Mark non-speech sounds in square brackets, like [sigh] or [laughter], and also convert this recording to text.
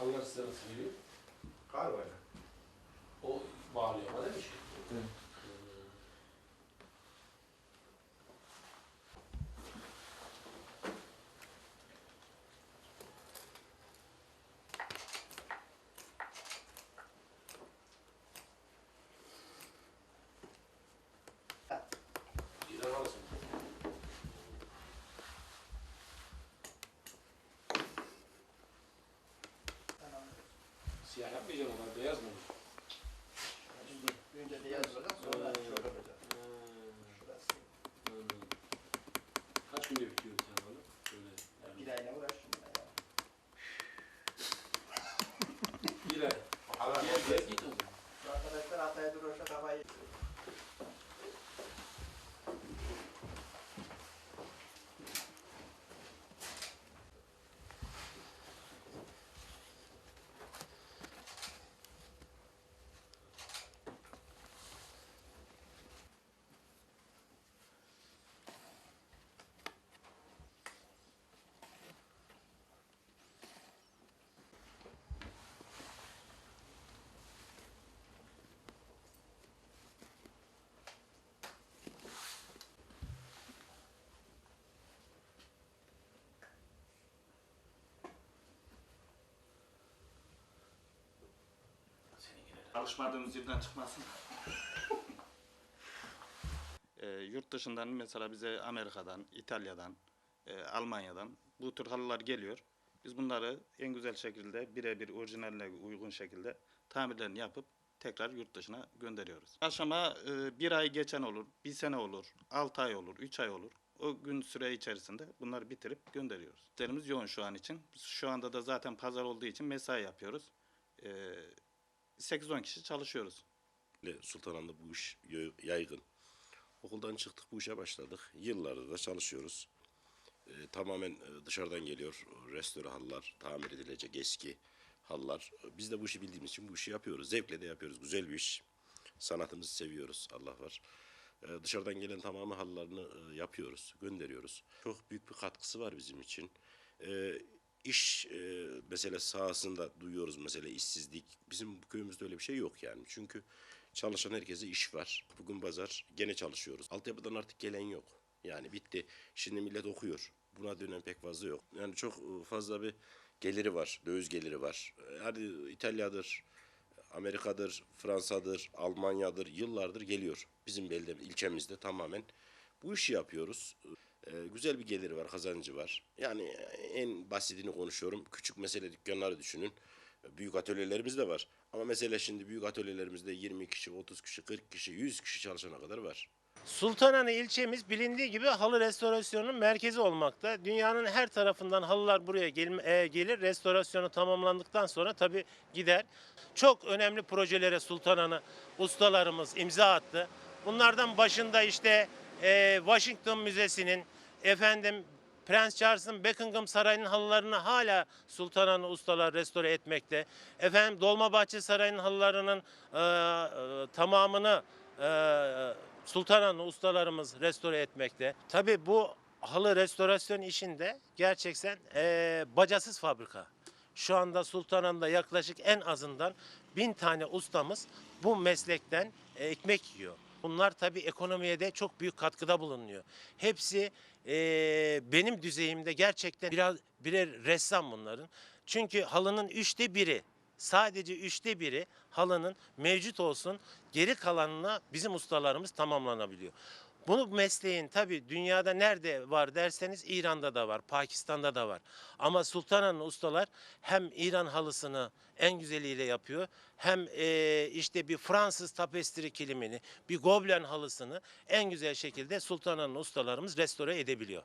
Halılar size nasıl geliyor? Galiba. O bağlıyor ama değil mi? Evet. Alışmadığımız yerden çıkmasın. [laughs] e, yurt dışından mesela bize Amerika'dan, İtalya'dan, e, Almanya'dan bu tür halılar geliyor. Biz bunları en güzel şekilde birebir orijinaline uygun şekilde tamirlerini yapıp tekrar yurt dışına gönderiyoruz. Aşama e, bir ay geçen olur, bir sene olur, altı ay olur, üç ay olur. O gün süre içerisinde bunları bitirip gönderiyoruz. İşlerimiz yoğun şu an için. Şu anda da zaten pazar olduğu için mesai yapıyoruz. E, 8-10 kişi çalışıyoruz. Sultanahmet'te bu iş yaygın. Okuldan çıktık bu işe başladık. Yıllardır da çalışıyoruz. Ee, tamamen e, dışarıdan geliyor. Restore halılar, tamir edilecek eski halılar. Biz de bu işi bildiğimiz için bu işi yapıyoruz. Zevkle de yapıyoruz. Güzel bir iş. Sanatımızı seviyoruz. Allah var. Ee, dışarıdan gelen tamamı halılarını e, yapıyoruz, gönderiyoruz. Çok büyük bir katkısı var bizim için. Ee, iş e, mesela sahasında duyuyoruz mesela işsizlik. Bizim bu köyümüzde öyle bir şey yok yani. Çünkü çalışan herkese iş var. Bugün pazar gene çalışıyoruz. Altyapıdan artık gelen yok. Yani bitti. Şimdi millet okuyor. Buna dönen pek fazla yok. Yani çok e, fazla bir geliri var. Döviz geliri var. Hadi İtalya'dır, Amerika'dır, Fransa'dır, Almanya'dır yıllardır geliyor. Bizim belde, ilçemizde tamamen bu işi yapıyoruz. Ee, güzel bir geliri var, kazancı var. Yani en basitini konuşuyorum. Küçük mesele dükkanları düşünün. Büyük atölyelerimiz de var. Ama mesela şimdi büyük atölyelerimizde 20 kişi, 30 kişi, 40 kişi, 100 kişi çalışana kadar var. Sultanahmet ilçemiz bilindiği gibi halı restorasyonunun merkezi olmakta. Dünyanın her tarafından halılar buraya e, gelir. Restorasyonu tamamlandıktan sonra tabi gider. Çok önemli projelere Sultanahmet ustalarımız imza attı. Bunlardan başında işte e, Washington Müzesi'nin efendim Prens Charles'ın Buckingham Sarayı'nın halılarını hala Sultanahmet ustalar restore etmekte. Efendim Dolmabahçe Sarayı'nın halılarının e, e, tamamını e, Sultanahmet ustalarımız restore etmekte. Tabii bu halı restorasyon işinde gerçekten eee, bacasız fabrika. Şu anda Sultanahmet'te yaklaşık en azından bin tane ustamız bu meslekten e, ekmek yiyor. Bunlar tabii ekonomiye de çok büyük katkıda bulunuyor. Hepsi eee, benim düzeyimde gerçekten biraz birer ressam bunların. Çünkü halının üçte biri sadece üçte biri halının mevcut olsun geri kalanına bizim ustalarımız tamamlanabiliyor. Bu mesleğin tabi dünyada nerede var derseniz İran'da da var, Pakistan'da da var. Ama Sultanahmet ustalar hem İran halısını en güzeliyle yapıyor hem eee, işte bir Fransız tapestri kilimini, bir Goblen halısını en güzel şekilde Sultanahmet ustalarımız restore edebiliyor.